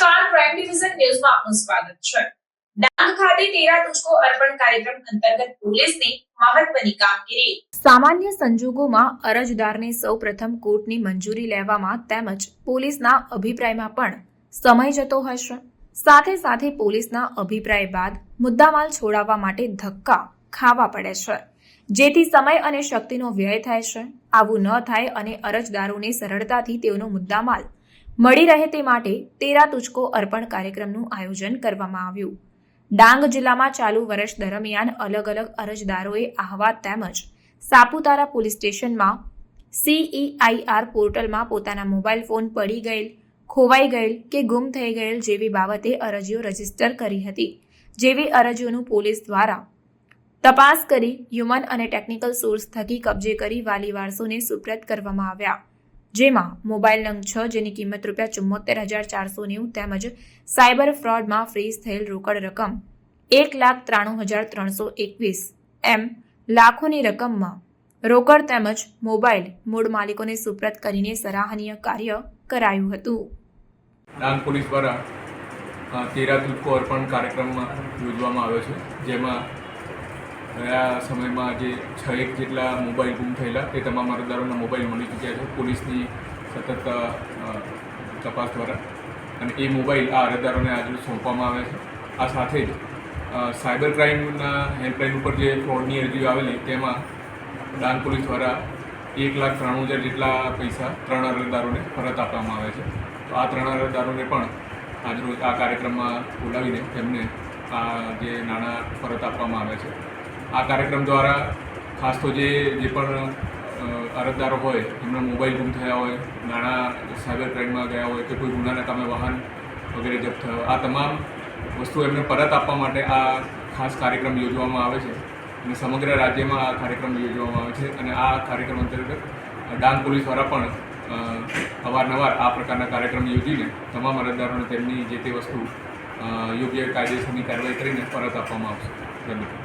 Prime division ન્યૂઝમાં આપનું સ્વાગત છે. ડાંગ ખાતે તેરા તુજકો અર્પણ કાર્યક્રમ અંતર્ગત પોલીસની મહત્વની કામગીરી. સામાન્ય સંજોગોમાં અરજદારને સૌપ્રથમ કોર્ટની મંજૂરી લેવામાં તેમજ પોલીસના અભિપ્રાયમાં પણ સમય જતો હશે. સાથે સાથે પોલીસના અભિપ્રાય બાદ મુદ્દામાલ છોડાવવા માટે ધક્કા ખાવા પડે છે. જેથી સમય અને શક્તિનો વ્યય થાય છે. આવું ન થાય અને અરજદારોને સરળતાથી તેઓનો મુદ્દામાલ મળી રહે તે માટે તેરા તુચકો અર્પણ કાર્યક્રમનું આયોજન કરવામાં આવ્યું. ડાંગ જિલ્લામાં ચાલુ વર્ષ દરમિયાન અલગ અલગ અરજદારોએ આહવા તેમજ સાપુતારા પોલીસ સ્ટેશનમાં સીઈઆઈઆર પોર્ટલમાં પોતાના મોબાઈલ ફોન પડી ગયેલ, ખોવાઈ ગયેલ કે ગુમ થઈ ગયેલ જેવી બાબતે અરજીઓ રજિસ્ટર કરી હતી, જેવી અરજીઓનું પોલીસ દ્વારા તપાસ કરી હ્યુમન અને ટેકનિકલ સોર્સ થકી કબજે કરી વાલી વારસોને સુપ્રત કરવામાં આવ્યા. જેમાં મોબાઈલ નંગ છ, જેની કિંમત રૂપિયા ચુમ્મોતેર હજાર ચારસો નેવું તેમજ સાયબર ફ્રોડમાં ફ્રીઝ થયેલ રોકડ રકમ એક લાખ ત્રાણું હજાર ત્રણસો એકવીસ. એમ, લાખોની રકમમાં રોકડ તેમજ મોબાઈલ મૂળ માલિકોને સુપ્રત કરીને સરાહનીય કાર્ય કરાયું હતું. ડાંગ પોલીસ દ્વારા તેરા તુટકો અર્પણ કાર્યક્રમમાં યોજવામાં આવ્યો છે, જેમાં ગયા સમયમાં જે છ એક જેટલા મોબાઈલ ગુમ થયેલા તે તમામ અરજદારોના મોબાઈલ મળી ચૂક્યા છે. પોલીસની સતત તપાસ દ્વારા. અને એ મોબાઈલ આ અરજદારોને આજરોજ સોંપવામાં આવે છે. આ સાથે જ સાયબર ક્રાઇમના હેલ્પલાઇન ઉપર જે ફ્રોડની અરજીઓ આવેલી, તેમાં ડાંગ પોલીસ દ્વારા એક લાખ ત્રાણું હજાર જેટલા પૈસા ત્રણ અરજદારોને પરત આપવામાં આવે છે. તો આ ત્રણ અરજદારોને પણ આજરોજ આ કાર્યક્રમમાં બોલાવીને તેમને આ જે નાણાં પરત આપવામાં આવે છે આ કાર્યક્રમ દ્વારા ખાસ તો જે જે પણ અરજદારો હોય, એમના મોબાઈલ ગુમ થયા હોય, નાણાં સાયબર ક્રાઇમમાં ગયા હોય કે કોઈ ગુનાના કામે વાહન વગેરે જપ્ત થયો આ તમામ વસ્તુઓ એમને પરત આપવા માટે આ ખાસ કાર્યક્રમ યોજવામાં આવે છે. અને સમગ્ર રાજ્યમાં આ કાર્યક્રમ યોજવામાં આવે છે અને આ કાર્યક્રમ અંતર્ગત ડાંગ પોલીસ દ્વારા પણ અવારનવાર આ પ્રકારના કાર્યક્રમ યોજીને તમામ અરજદારોને તેમની જે તે વસ્તુ યોગ્ય કાયદેસરની કાર્યવાહી કરીને પરત આપવામાં આવશે. ધન્યવાદ.